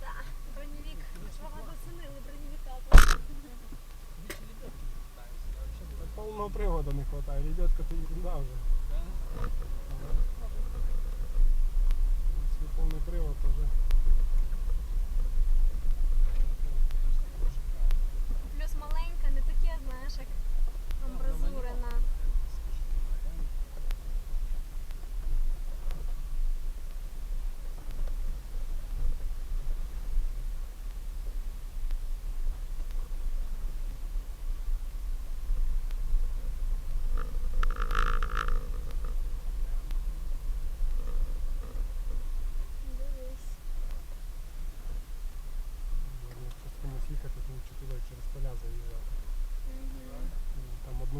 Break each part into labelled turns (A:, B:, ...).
A: Да, броневик. Свого зацінили броневика.
B: Полного привода не
A: хватає. Лебедка то ерунда.
B: Если
A: полный привод уже.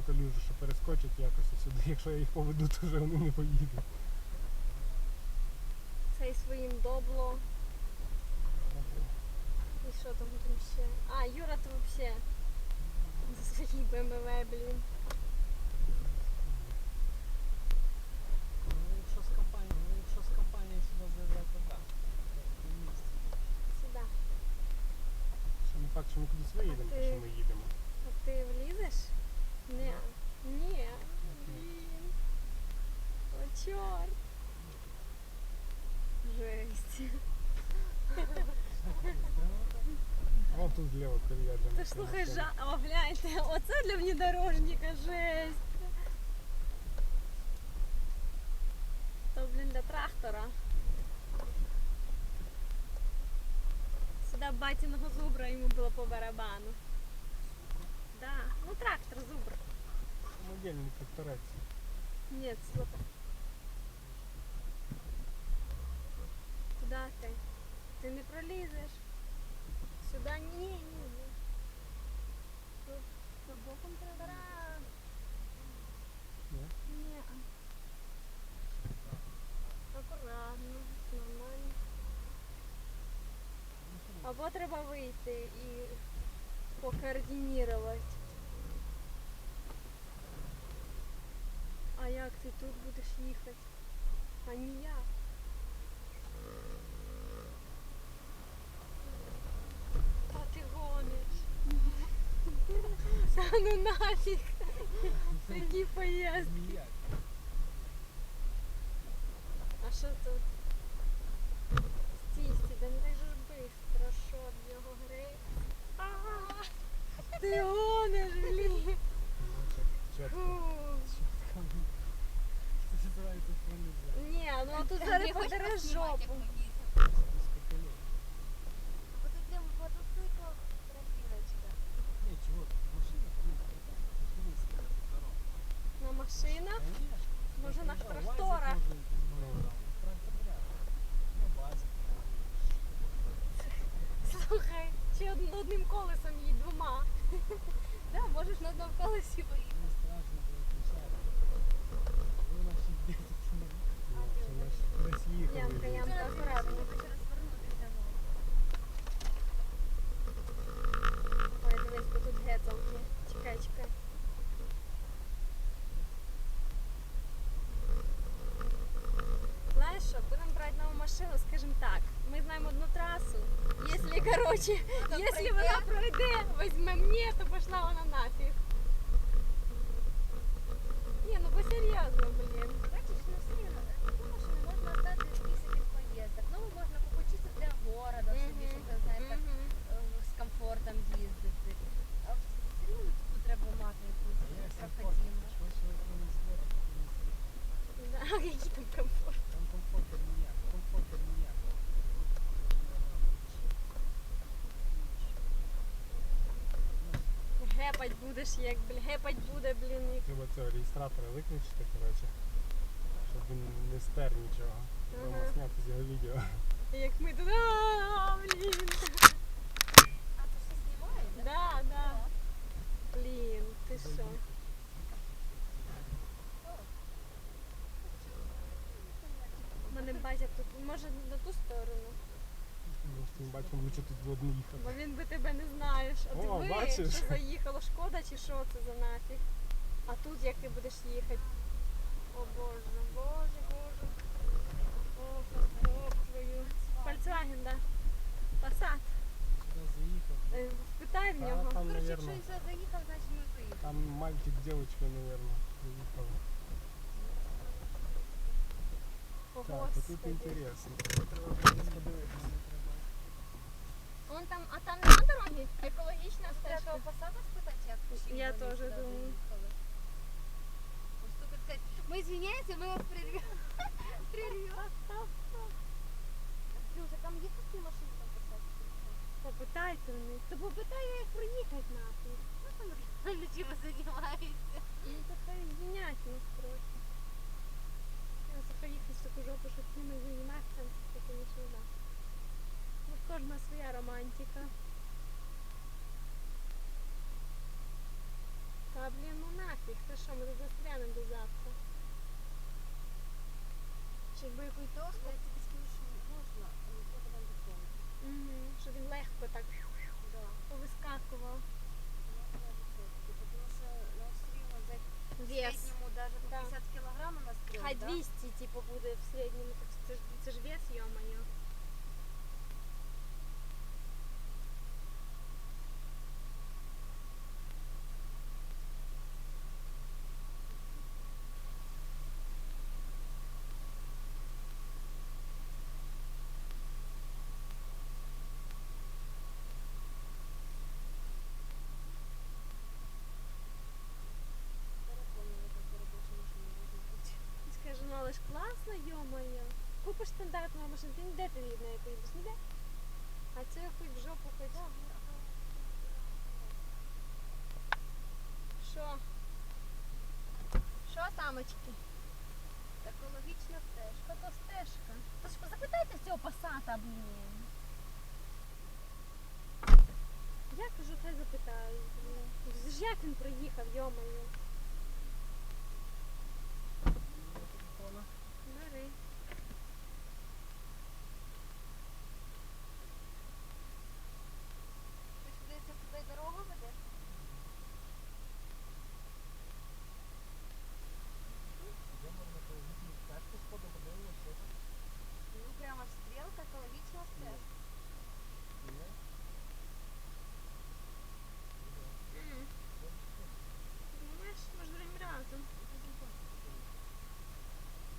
A: Калюжу, що перескочить якось сюди. Якщо я їх поведу, то вже вони не поїдуть.
B: Цей своїм добло. І що там там ще? А, Юра то вообще за своїй БМВ, блін.
C: Ну, якщо з компанії, ну, якщо з компанії сюди заїжджати, то так.
B: Сюди.
A: Ще не факт, що ми кудись виїдемо,
B: А
A: то
B: ти-
A: що ми їдемо.
B: А ти влізеш? Ні. Ні. Блін. О, чорт. Жесть.
A: О, тут зліва колія для
B: Ти ж
A: машин
B: слухай,
A: стоїть.
B: жа... О, гляньте, оце для внедорожника жесть. То, блін, для трактора. Сюди батіного зубра йому було по барабану.
A: Самодільний тракторець.
B: Нет, слухай. Куда ти? Ти не пролізеш. Сюди ні, ні, ні. Тут, тут боком треба.
A: Ні?
B: Ні. Акуратно, нормально. Або треба вийти і покоординувати. А як ти тут будеш їхати? А ніяк. Та ти гониш. Та ну нафіг. Такі поїздки. А що тут? Стій, стій, да не так же ж бистро, що в його гри. А, Ти гониш, блін.
A: Чітко.
B: Фу.
C: Це називається фоніза.
B: Ні, ну а тут зараз подере жопу. На машинах? Може, на тракторах? Слухай, чи од- одним колесом їдь двома. Да, можеш на одному колесі поїхати.
C: Не страшно, коли включаєш. Ви на 60 це
A: Ну, це ми ж десь їхали.
B: Ямка, ямка, акуратно. Ой, дивись, бо тут гецалки. Чекай, чекай. Знаєш що, будемо брати нову машину, скажімо так. Ми знаємо одну трасу. Якщо, коротше, якщо вона пройде, візьме мені, то пішла вона нафіг. Ні, ну бо серйозно, блін.
D: Бачиш, ну все рівно, таку машину можна здати в якихось поїздок. Ну, можна покучити для города, собі, щоб ви знаєте, так,
B: Мгм.
D: е, з комфортом їздити. А все рівно таку треба мати якусь проходиму.
C: Що ви не зборах?
B: Да, який там комфорт.
C: Там комфорту ніяк, комфорту ніяк.
B: Гепать будеш, як блін, гепать буде, блін, як
A: Треба цього реєстратора виключити, коротше, щоб він не стер нічого. Будемо
B: Ага.
A: зняти з його відео.
B: Як ми туди, а, блін.
D: А то все знімає, да?
B: Да, да. Блін, ти що? Мене батя тут, може на ту сторону,
A: Просто ми бачимо, лучше тут одну їхати.
B: бо він би тебе не знаєш. А
A: О,
B: диви,
A: бачиш?
B: що заїхало, шкода чи що це за нафіг? А тут як ти будеш їхати? О боже, боже, боже. Ох, ох, твою. Volkswagen, да. Passat.
C: Сюди заїхав.
B: Е, Спитай в
A: Та,
B: нього.
A: там, навірно,
D: якщо і заїхав, значить ми виїхали.
A: Там мальчик з дівчинкою, наверное.
B: О,
A: Так, а тут інтересно.
C: Треба подивитися.
B: Вон там, а там нема дороги? Екологічна
D: Треба
B: стежка.
D: посаду спитати, як чим
B: Я
D: вони
B: теж
D: сюди
B: думаю.
D: заїхали. Поступить сказати, ми извиняємося, ми вас прирвемо. Прирвемо. Люся, там є такі машини там посадки?
B: Попитайте в них. То попитаю, як проїхати нахуй.
D: Ну, там реально чим займаються.
B: Ну то хай звінять нас трохи. Я заходити в таку жопу, щоб ними займатися, це, звісно, да. Ну, в Кожна своя романтика. Та блін, ну нафіг, ти що, ми тут застрянемо до завтра. Чи якби якусь
D: Я
B: доску?
D: тобі скажу, що можна, але треба нам диплом.
B: Угу. Щоб він легко так
D: Да.
B: повискакував.
D: Взяти в
B: Вес.
D: середньому даже по
B: Да.
D: 50 кілограм у нас трьох,
B: Хай
D: да?
B: 200, типу, буде в середньому. Так це ж, це ж вес, йо-моє.
D: Перепомнила, таку робочу машину можна купити.
B: Скажу, ну але ж класно, йо-моє. Купиш стандартну машину, ти ніде ти неї поїдеш, ніде. А це хоч в жопу, хоч. Що? Що, самочки?
D: Екологічна стежка.
B: То стежка? То ж запитайте цього пасата, блін. Я кажу, хай запитаю. Ж як він проїхав, йо-моє. Бери.
D: Ти ж здається, туди дорога веде?
C: Йдемо на телевізійну стежку, сходу подивимося, що там.
D: Ну, прямо ж стрілка, екологічна стежка.
C: Ні.
B: М. Думаєш, може будемо разом.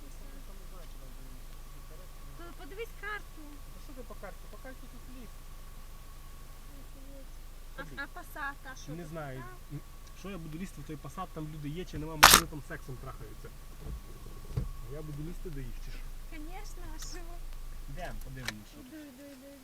B: Не знаю.
C: Там не знаю, чи там буде вперед.
B: То подивись карту.
C: Ну що ти по карті? По карті тут ліс.
B: А, а пасата, що
A: Не знаю, що я буду лізти в той посад, там люди є чи нема, може вони там сексом трахаються. А Я буду лізти до їх чи що.
B: Конечно, а що?
A: Йдемо, подивимося.
B: Іду, іду, іду, іду.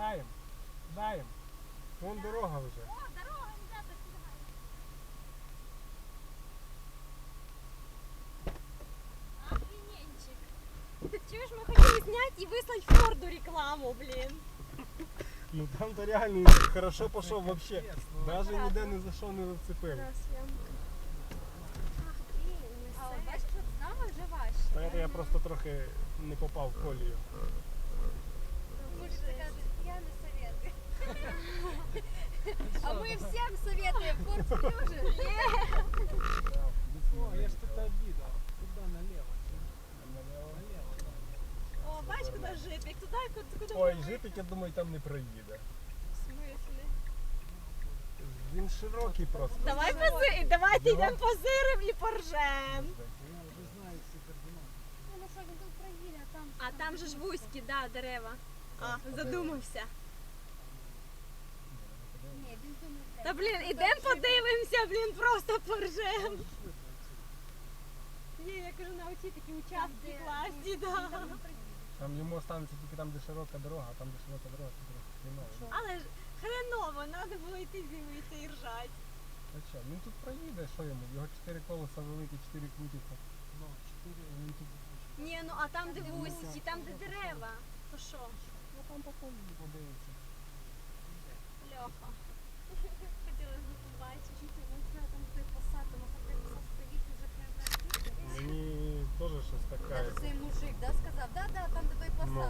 A: Даєм. Даєм. Вон дорога вже.
D: О, дорога, ребята, сюда.
B: Охрененчик. Чуєш, ми хотіли зняти і вислати Форду рекламу, блін.
A: Ну там то реально хорошо пішов вообще.
C: Ну,
A: Даже ніде не за що не зацепив.
B: Раз, ямка. Ах, блін,
D: А от бачиш, от з нами вже важче.
A: Та это я просто трохи не попав в колію.
D: Мужик каже, я не советую. А мы всем советуем Ford Fusion.
C: О, я ж тут обидел. Куда налево? Налево, да.
B: О, бач, куди жипік, туди, куди, куди
A: Ой,
B: ми-
A: жипік, я думаю, там не проїде.
B: В смислі?
A: Він широкий просто.
B: Давай пози... Давайте йдемо позирим і поржем.
C: Я вже знаю всі координати.
D: Ну, ну що, він тут проїде, а там...
B: А там же ж вузькі, да, дерева. А, задумався. Та блін, ідемо подивимося, блін, просто поржем. Ні, я кажу, на оці такі участки класні, да.
D: Там
A: йому останеться тільки там, де широка дорога, а там, де широка дорога, це трохи хреново.
B: Але ж хреново, треба було йти дивитися і ржати.
A: А що, він тут проїде, що йому? Його чотири колеса великі, чотири крутяться.
C: Ну, чотири.
A: Він тут
B: Ні, ну а там, де вузькі, там, де дерева. То що?
A: там по колії подивиться.
B: Льоха. Хотілося б побачити,
D: ну це там той посад, тому що ти посад стоїть уже
A: Мені теж щось таке. Цей
D: мужик, да, сказав, да, да, там до той ну. посад.